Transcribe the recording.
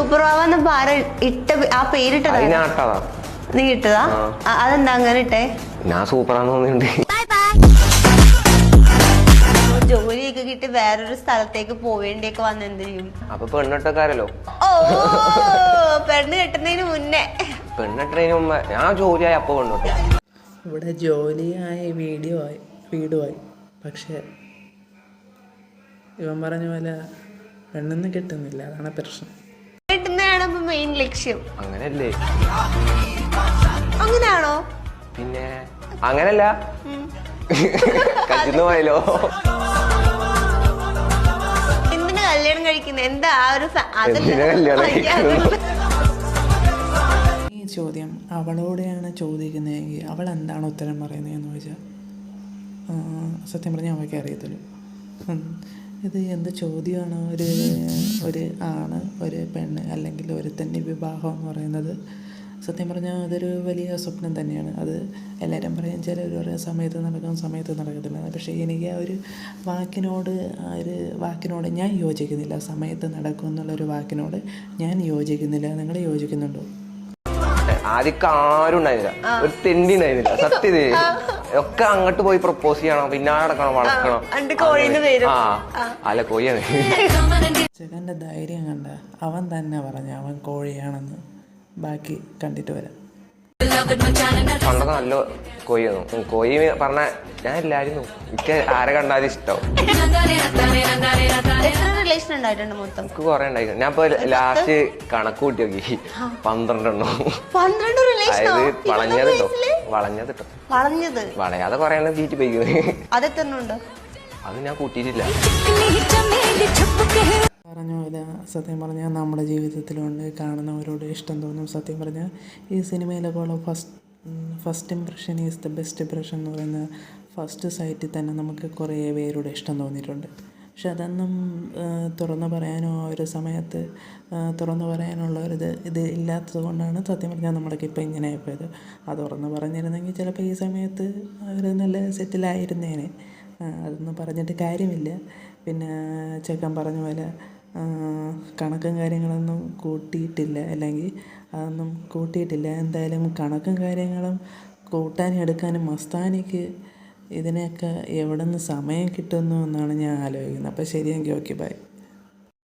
Super വാവന്ന് പാര ഇട്ട ആ പേരിട്ടതാ നീ ഇട്ടതാ? അതെന്താ അങ്ങനെ ഇട്ടേ? ഞാൻ സൂപ്പറാന്ന് തോന്നിയിട്ടുണ്ട്. ജോലിയൊക്കെ കിട്ടി വേറൊരു സ്ഥലത്തേക്ക് പോവേണ്ടിയൊക്കെ വന്ന എന്ത് ചെയ്യും അപ്പൊ പെണ്ണിട്ടക്കാരല്ലോ. ഓ പെണ്ണ് കെട്ടുന്നതിന് മുന്നേ. പെണ്ണിട്ടതിന് മുമ്പ് ഞാൻ ജോലിയായി അപ്പൊ പെണ്ണിട്ടു. ഇവിടെ ജോലിയായി വീഡിയോ ആയി വീടുമായി. പക്ഷേ ഇവൻ പറഞ്ഞ പോലെ പെണ്ണൊന്നും കിട്ടുന്നില്ല. അതാണ് പ്രശ്നം. മെയിൻ ലക്ഷ്യം. അങ്ങനല്ലേ. അങ്ങനെയാണോ? പിന്നെ അങ്ങനല്ല. കച്ചിന്ന് പോയല്ലോ. എന്തിനാ കല്യാണം കഴിക്കുന്നത് എന്താ ആ ഒരു അതല്ല. എന്തിനാ കല്യാണം കഴിക്കുന്നത്? ഈ ചോദ്യം അവളോടെയാണ് ചോദിക്കുന്നതെങ്കിൽ അവൾ എന്താണ് ഉത്തരം പറയുന്നതെന്ന് ചോദിച്ചാൽ സത്യം പറഞ്ഞാൽ അവൾക്ക് അറിയത്തുള്ളൂ. ഉം. ഇത് എന്ത് ചോദ്യമാണ്? ഒരു ഒരു ആണ് ഒരു പെണ്ണ് അല്ലെങ്കിൽ ഒരു ഒരുത്തന്റെ വിവാഹം എന്ന് പറയുന്നത്. സത്യം പറഞ്ഞാൽ അതൊരു വലിയ സ്വപ്നം തന്നെയാണ്. അത് എല്ലാവരും പറയും ചിലർ പറയും സമയത്ത് നടക്കും സമയത്ത് നടക്കത്തില്ല. പക്ഷേ എനിക്ക് ആ ഒരു വാക്കിനോട് ആ ഒരു വാക്കിനോട് ഞാൻ യോജിക്കുന്നില്ല. സമയത്ത് നടക്കും എന്നുള്ളൊരു വാക്കിനോട് ഞാൻ യോജിക്കുന്നില്ല. നിങ്ങൾ യോജിക്കുന്നുണ്ടോ? ആദ്യം ആരും ഉണ്ടായിരുന്നില്ല. ഒരു തെണ്ടി ഉണ്ടായിരുന്നില്ല. സത്യത ഒക്കെ അങ്ങോട്ട് പോയി പ്രപ്പോസ് ചെയ്യണം പിന്നാലെ നടക്കണം വളർത്തണം. ആ അല്ല കോഴിയാണ്. ധൈര്യം കണ്ട അവൻ തന്നെ പറഞ്ഞു അവൻ കോഴിയാണെന്ന് ബാക്കി കണ്ടിട്ട് വരാം. കണ്ടത് നല്ല കോഴിയായിരുന്നു. ഉം, കോഴി പറഞ്ഞ ഞാൻ എല്ലാരും എനിക്ക് ആരെ കണ്ടാലും ഇഷ്ടം റിലേഷൻ ഉണ്ടായിട്ടുണ്ട് മൊത്തം. എനിക്ക് കുറെ ഉണ്ടായിരുന്നു. ഞാൻ ഇപ്പൊ ലാസ്റ്റ് കണക്ക് കൂട്ടി നോക്കി പന്ത്രണ്ടെണ്ണം. പന്ത്രണ്ട് അതായത് വളഞ്ഞത് കേട്ടോ വളഞ്ഞത് കേട്ടോ വളഞ്ഞത്. വളയാതെ കുറെ എണ്ണം തീറ്റി പോയിക്കുന്നത് അതെത്ര ഉണ്ട് അത് ഞാൻ കൂട്ടിയിട്ടില്ല. പറഞ്ഞ പോലെ സത്യം പറഞ്ഞാൽ നമ്മുടെ ജീവിതത്തിലുണ്ട്. കാണുന്നവരോട് ഇഷ്ടം തോന്നും സത്യം പറഞ്ഞാൽ ഈ സിനിമയിലൊക്കെ ഉള്ള first first impression is the best impression എന്ന് പറയുന്ന ഫസ്റ്റ് സൈറ്റിൽ തന്നെ നമുക്ക് കുറേ പേരോട് ഇഷ്ടം തോന്നിയിട്ടുണ്ട്. പക്ഷെ അതൊന്നും തുറന്നു പറയാനോ ഒരു സമയത്ത് തുറന്നു പറയാനുള്ള ഒരു ഇത് ഇല്ലാത്തത് കൊണ്ടാണ് സത്യം പറഞ്ഞാൽ നമ്മളൊക്കെ ഇപ്പോൾ ഇങ്ങനെ ആയിപ്പോയത് അത് തുറന്നു പറഞ്ഞിരുന്നെങ്കിൽ ചിലപ്പോൾ ഈ സമയത്ത് അവർ നല്ല സെറ്റിലായിരുന്നേനെ അതൊന്നും പറഞ്ഞിട്ട് കാര്യമില്ല. പിന്നെ ചെക്കൻ പറഞ്ഞ പോലെ കണക്കും കാര്യങ്ങളൊന്നും കൂട്ടിയിട്ടില്ല. അല്ലെങ്കിൽ അതൊന്നും കൂട്ടിയിട്ടില്ല. എന്തായാലും കണക്കും കാര്യങ്ങളും കൂട്ടാനും എടുക്കാനും മസ്താനിക്ക് ഇതിനെയൊക്കെ എവിടെ നിന്ന് സമയം കിട്ടുന്നു എന്നാണ് ഞാൻ ആലോചിക്കുന്നത്. അപ്പോൾ ശരിയെങ്കിൽ ഓക്കെ ബൈ.